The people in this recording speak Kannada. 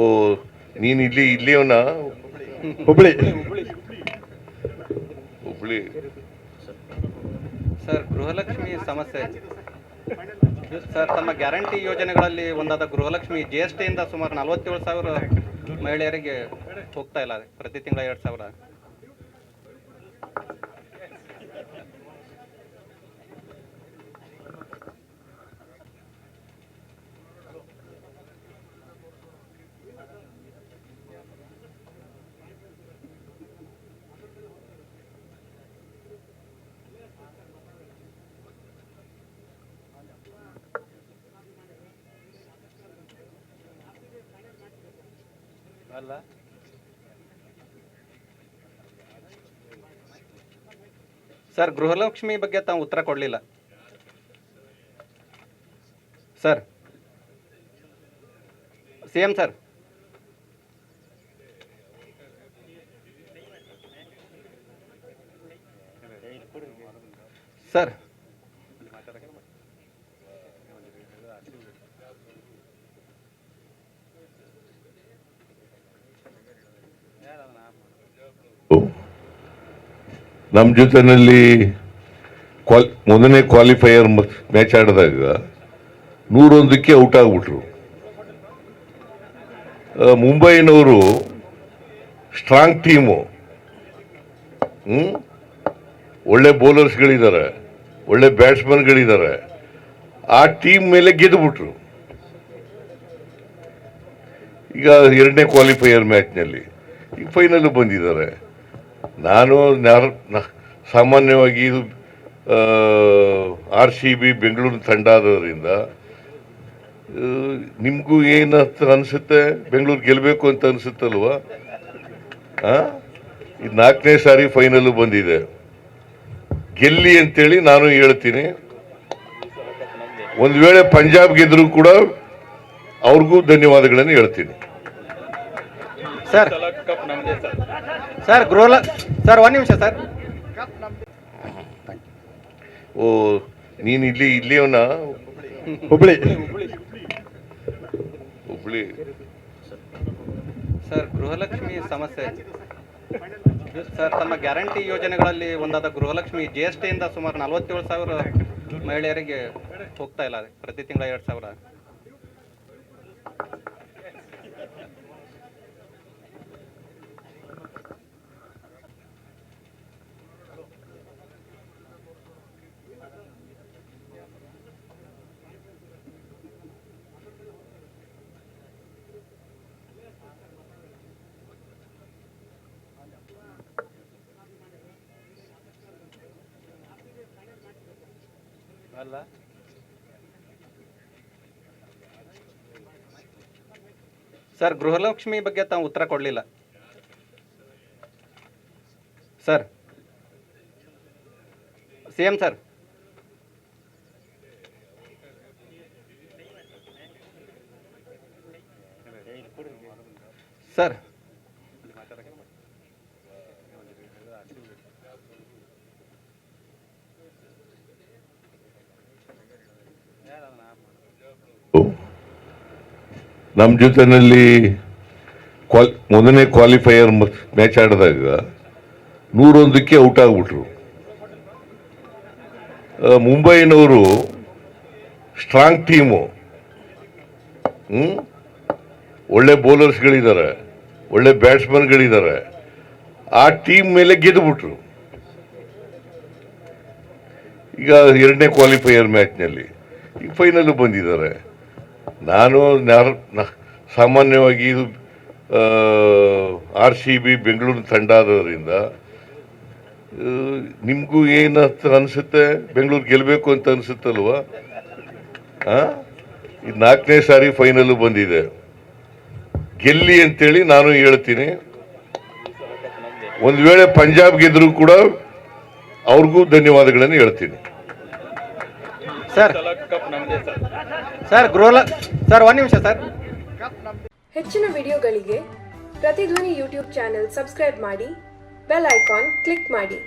ಓ ನೀನು ಇಲ್ಲಿ ಇಲ್ಲಿಯವನ? ಹುಬ್ಳಿ. ಹುಬ್ಳಿ. ಸರ್ ಗೃಹಲಕ್ಷ್ಮಿ ಸಮಸ್ಯೆ. ಸರ್ ತಮ್ಮ ಗ್ಯಾರಂಟಿ ಯೋಜನೆಗಳಲ್ಲಿ ಒಂದಾದ ಗೃಹಲಕ್ಷ್ಮಿ ಜಿ ಎಸ್ ಟಿಯಿಂದ ಸುಮಾರು ನಲವತ್ತೇಳು ಸಾವಿರ ಮಹಿಳೆಯರಿಗೆ ಹೋಗ್ತಾ ಇಲ್ಲ ಪ್ರತಿ ತಿಂಗಳ ಎರಡು ಸಾವಿರ. ಅಲ್ಲ? ಸರ್ ಗೃಹಲಕ್ಷ್ಮಿ ಬಗ್ಗೆ ತಾವು ಉತ್ತರ ಕೊಡಲಿಲ್ಲ. Sir. C M sir. Sir ನಮ್ಮ ಜೊತೆನಲ್ಲಿ ಕ್ವಾಲ್ ಮೊದಲನೇ ಕ್ವಾಲಿಫೈಯರ್ ಮ್ಯಾಚ್ ಆಡಿದಾಗ ನೂರೊಂದಕ್ಕೆ ಔಟ್ ಆಗ್ಬಿಟ್ರು. ಮುಂಬೈನವರು ಸ್ಟ್ರಾಂಗ್ ಟೀಮು ಒಳ್ಳೆ ಬೌಲರ್ಸ್ಗಳಿದ್ದಾರೆ ಒಳ್ಳೆ ಬ್ಯಾಟ್ಸ್ಮನ್ಗಳಿದ್ದಾರೆ ಆ ಟೀಮ್ ಮೇಲೆ ಗೆದ್ದುಬಿಟ್ರು ಈಗ ಎರಡನೇ ಕ್ವಾಲಿಫೈಯರ್ ಮ್ಯಾಚ್ನಲ್ಲಿ ಈಗ ಫೈನಲ್ ಬಂದಿದ್ದಾರೆ. ನಾನು ಸಾಮಾನ್ಯವಾಗಿ ಇದು ಆರ್ ಸಿ ಬಿ ಬೆಂಗಳೂರು ತಂಡ ಆದ್ರಿಂದ ನಿಮಗೂ ಏನು ಅನಿಸುತ್ತೆ? ಬೆಂಗಳೂರು ಗೆಲ್ಲಬೇಕು ಅಂತ ಅನಿಸುತ್ತಲ್ವ? ಇದು ನಾಲ್ಕನೇ ಸಾರಿ ಫೈನಲ್ ಬಂದಿದೆ. ಗೆಲ್ಲಿ ಅಂತೇಳಿ ನಾನು ಹೇಳ್ತೀನಿ. ಒಂದು ವೇಳೆ ಪಂಜಾಬ್ ಗೆದ್ದರೂ ಕೂಡ ಅವ್ರಿಗೂ ಧನ್ಯವಾದಗಳನ್ನು ಹೇಳ್ತೀನಿ. ಸರ್. ಸರ್ ಗೃಹಲ ಸರ್. ಒಂದು ನಿಮಿಷ ಸರ್. ಓ ನೀನು ಇಲ್ಲಿ ಇಲ್ಲಿಯವನ? ಹುಬ್ಳಿ. ಹುಬ್ಳಿ. ಸರ್ ಗೃಹಲಕ್ಷ್ಮಿ ಸಮಸ್ಯೆ ಸರ್ ತಮ್ಮ ಗ್ಯಾರಂಟಿ ಯೋಜನೆಗಳಲ್ಲಿ ಒಂದಾದ ಗೃಹಲಕ್ಷ್ಮಿ ಜಿ ಎಸ್ ಟಿಯಿಂದ ಸುಮಾರು ನಲವತ್ತೇಳು ಸಾವಿರ ಮಹಿಳೆಯರಿಗೆ ಹೋಗ್ತಾ ಇಲ್ಲ ಪ್ರತಿ ತಿಂಗಳ ಎರಡು ಸಾವಿರ. ಸರ್ ಗೃಹಲಕ್ಷ್ಮಿ ಬಗ್ಗೆ ತಾವು ಉತ್ತರ ಕೊಡಲಿಲ್ಲ. ಸರ್. Same sir. ಸರ್. ನಮ್ಮ ಜೊತೆನಲ್ಲಿ ಕ್ವಾಲ್, ಮೊದಲನೇ ಕ್ವಾಲಿಫೈಯರ್ ಮ್ಯಾಚ್ ಆಡಿದಾಗ ನೂರೊಂದಕ್ಕೆ ಔಟ್ ಆಗ್ಬಿಟ್ರು. ಮುಂಬೈನವರು ಸ್ಟ್ರಾಂಗ್ ಟೀಮು ಹ್ಞೂ ಒಳ್ಳೆ ಬೌಲರ್ಸ್ಗಳಿದ್ದಾರೆ ಒಳ್ಳೆ ಬ್ಯಾಟ್ಸ್ಮನ್ಗಳಿದ್ದಾರೆ ಆ ಟೀಮ್ ಮೇಲೆ ಗೆದ್ದುಬಿಟ್ರು ಈಗ ಎರಡನೇ ಕ್ವಾಲಿಫೈಯರ್ ಮ್ಯಾಚ್ನಲ್ಲಿ ಈಗ ಫೈನಲ್ ಬಂದಿದ್ದಾರೆ. ನಾನು ಸಾಮಾನ್ಯವಾಗಿ ಇದು ಆರ್ ಸಿ ಬಿ ಬೆಂಗಳೂರು ತಂಡ ಆದದ್ರಿಂದ ನಿಮಗೂ ಏನು ಅನಿಸುತ್ತೆ? ಬೆಂಗಳೂರು ಗೆಲ್ಲಬೇಕು ಅಂತ ಅನಿಸುತ್ತಲ್ವ? ಇದು ನಾಲ್ಕನೇ ಸಾರಿ ಫೈನಲ್ ಬಂದಿದೆ. ಗೆಲ್ಲಿ ಅಂತೇಳಿ ನಾನು ಹೇಳ್ತೀನಿ. ಒಂದು ವೇಳೆ ಪಂಜಾಬ್ ಗೆದ್ದರೂ ಕೂಡ ಅವ್ರಿಗೂ ಧನ್ಯವಾದಗಳನ್ನು ಹೇಳ್ತೀನಿ. ಸರ್ ಸರ್ ಸರ್ ಒಂದು ನಿಮಿಷ ಸರ್ ಹೆಚ್ಚಿನ ವಿಡಿಯೋಗಳಿಗೆ ಪ್ರತಿಧ್ವನಿ ಯೂಟ್ಯೂಬ್ ಚಾನೆಲ್ ಸಬ್ಸ್ಕ್ರೈಬ್ ಮಾಡಿ, ಬೆಲ್ ಐಕಾನ್ ಕ್ಲಿಕ್ ಮಾಡಿ.